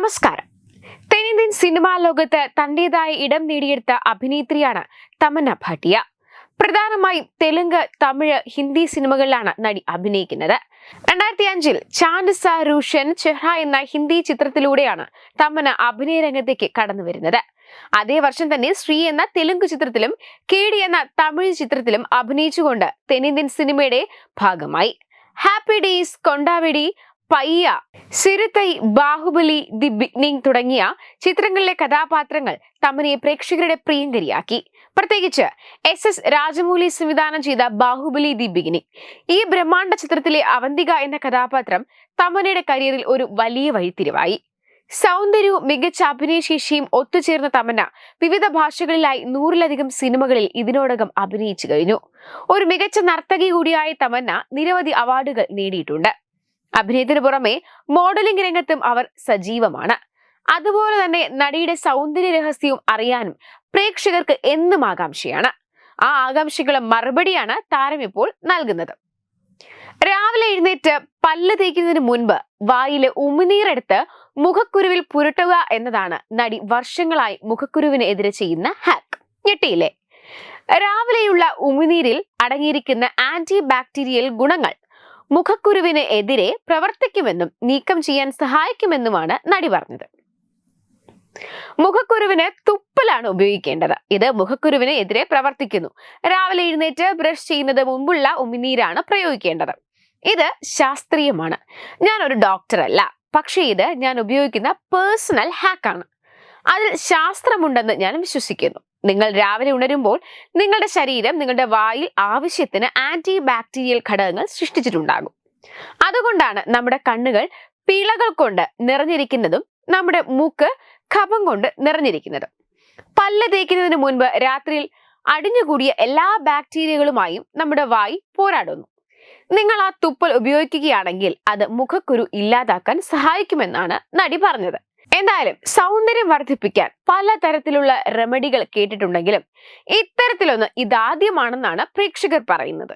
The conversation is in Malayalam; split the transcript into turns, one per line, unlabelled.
നമസ്കാരം. തെന്നിന്ത്യൻ സിനിമാ ലോകത്ത് തന്റേതായ ഇടം നേടിയെടുത്ത അഭിനേത്രിയാണ് തമന്ന ഭാട്ടിയ. പ്രധാനമായും തെലുങ്ക് തമിഴ് ഹിന്ദി സിനിമകളിലാണ് നടി അഭിനയിക്കുന്നത്. രണ്ടായിരത്തി അഞ്ചിൽ ചാൻഡ് റൂഷൻ ചെഹ്റ എന്ന ഹിന്ദി ചിത്രത്തിലൂടെയാണ് തമന അഭിനയ രംഗത്തേക്ക് കടന്നു വരുന്നത്. അതേ വർഷം തന്നെ ശ്രീ എന്ന തെലുങ്ക് ചിത്രത്തിലും കേടി എന്ന തമിഴ് ചിത്രത്തിലും അഭിനയിച്ചുകൊണ്ട് തെന്നിന്ത്യൻ സിനിമയുടെ ഭാഗമായി. ഹാപ്പി ഡേയ്സ് കൊണ്ടാവിടി പയ്യ സിരുത്തൈ ബാഹുബലി ദി ബിഗ്നിങ് തുടങ്ങിയ ചിത്രങ്ങളിലെ കഥാപാത്രങ്ങൾ തമനെ പ്രേക്ഷകരുടെ പ്രിയങ്കരിയാക്കി. പ്രത്യേകിച്ച് എസ് എസ് രാജമൗലി സംവിധാനം ചെയ്ത ബാഹുബലി ദി ബിഗിനിങ് ഈ ബ്രഹ്മാണ്ഡ ചിത്രത്തിലെ അവന്തിക എന്ന കഥാപാത്രം തമനയുടെ കരിയറിൽ ഒരു വലിയ വഴിത്തിരിവായി. സൗന്ദര്യവും മികച്ച അഭിനയശേഷിയും ഒത്തുചേർന്ന തമന്ന വിവിധ ഭാഷകളിലായി നൂറിലധികം സിനിമകളിൽ ഇതിനോടകം അഭിനയിച്ചു കഴിഞ്ഞു. ഒരു മികച്ച നർത്തകി കൂടിയായ തമന്ന നിരവധി അവാർഡുകൾ നേടിയിട്ടുണ്ട്. അഭിനയത്തിന് പുറമെ മോഡലിംഗ് രംഗത്തും അവർ സജീവമാണ്. അതുപോലെ തന്നെ നടിയുടെ സൗന്ദര്യ രഹസ്യവും അറിയാനും പ്രേക്ഷകർക്ക് എന്നും ആകാംക്ഷയാണ്. ആ ആകാംക്ഷകളും മറുപടിയാണ് താരം ഇപ്പോൾ നൽകുന്നത്. രാവിലെ എഴുന്നേറ്റ് പല്ല് തേക്കുന്നതിന് മുൻപ് വായിലെ ഉമിനീരെടുത്ത് മുഖക്കുരുവിൽ പുരട്ടുക എന്നതാണ് നടി വർഷങ്ങളായി മുഖക്കുരുവിന് എതിരെ ചെയ്യുന്ന ഹാക്ക് ഞെട്ടിയില്ലേ? രാവിലെയുള്ള ഉമിനീരിൽ അടങ്ങിയിരിക്കുന്ന ആന്റി ബാക്ടീരിയൽ ഗുണങ്ങൾ മുഖക്കുരുവിന് എതിരെ പ്രവർത്തിക്കുമെന്നും നീക്കം ചെയ്യാൻ സഹായിക്കുമെന്നുമാണ് നടി പറഞ്ഞത്. മുഖക്കുരുവിന് തുപ്പലാണ് ഉപയോഗിക്കേണ്ടത്. ഇത് മുഖക്കുരുവിന് എതിരെ പ്രവർത്തിക്കുന്നു. രാവിലെ എഴുന്നേറ്റ് ബ്രഷ് ചെയ്യുന്നത് മുമ്പുള്ള ഉമിനീരാണ് പ്രയോഗിക്കേണ്ടത്. ഇത് ശാസ്ത്രീയമാണ്. ഞാൻ ഒരു ഡോക്ടർ അല്ല പക്ഷേ ഇത് ഞാൻ ഉപയോഗിക്കുന്ന പേഴ്സണൽ ഹാക്കാണ്. അതിൽ ശാസ്ത്രമുണ്ടെന്ന് ഞാൻ വിശ്വസിക്കുന്നു. നിങ്ങൾ രാവിലെ ഉണരുമ്പോൾ നിങ്ങളുടെ ശരീരം നിങ്ങളുടെ വായിൽ ആവശ്യത്തിന് ആന്റി ബാക്ടീരിയൽ ഘടകങ്ങൾ സൃഷ്ടിച്ചിട്ടുണ്ടാകും. അതുകൊണ്ടാണ് നമ്മുടെ കണ്ണുകൾ പിളകൾ കൊണ്ട് നിറഞ്ഞിരിക്കുന്നതും നമ്മുടെ മൂക്ക് കഫം കൊണ്ട് നിറഞ്ഞിരിക്കുന്നതും. പല്ല് തേക്കുന്നതിന് മുൻപ് രാത്രിയിൽ അടിഞ്ഞുകൂടിയ എല്ലാ ബാക്ടീരിയകളുമായും നമ്മുടെ വായി പോരാടുന്നു. നിങ്ങൾ ആ തുപ്പൽ ഉപയോഗിക്കുകയാണെങ്കിൽ അത് മുഖക്കുരു ഇല്ലാതാക്കാൻ സഹായിക്കുമെന്നാണ് നടി പറഞ്ഞത്. എന്തായാലും സൗന്ദര്യം വർദ്ധിപ്പിക്കാൻ പലതരത്തിലുള്ള റെമഡികൾ കേട്ടിട്ടുണ്ടെങ്കിലും ഇത്തരത്തിലൊന്ന് ഇതാദ്യമാണെന്നാണ് പ്രേക്ഷകർ പറയുന്നത്.